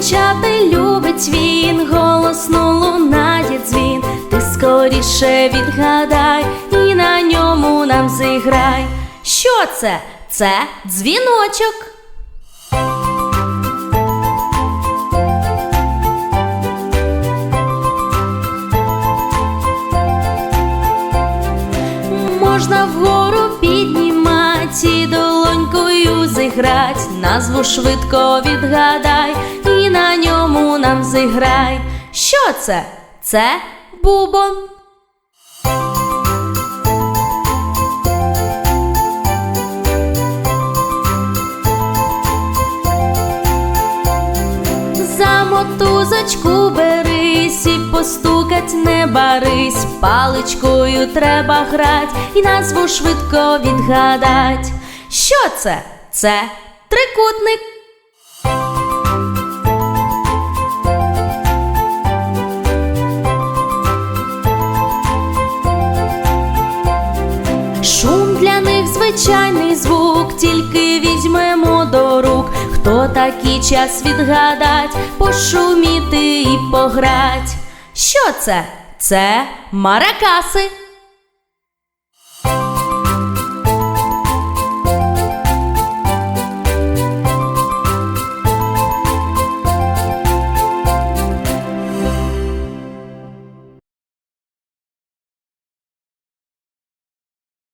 Задзвонить він, голосно лунає дзвін, ти скоріше відгадай і на ньому нам зіграй. Що це? Це дзвіночок. Можна вгору піднімать і долонькою зіграть, назву швидко відгадай зіграй. Що це? Це бубон. За мотузочку берись і постукать не барись, паличкою треба грать і назву швидко відгадать. Що це? Це трикутник. Для них звичайний звук, тільки візьмемо до рук. Хто такий час відгадать, пошуміти і пограть. Що це? Це маракаси.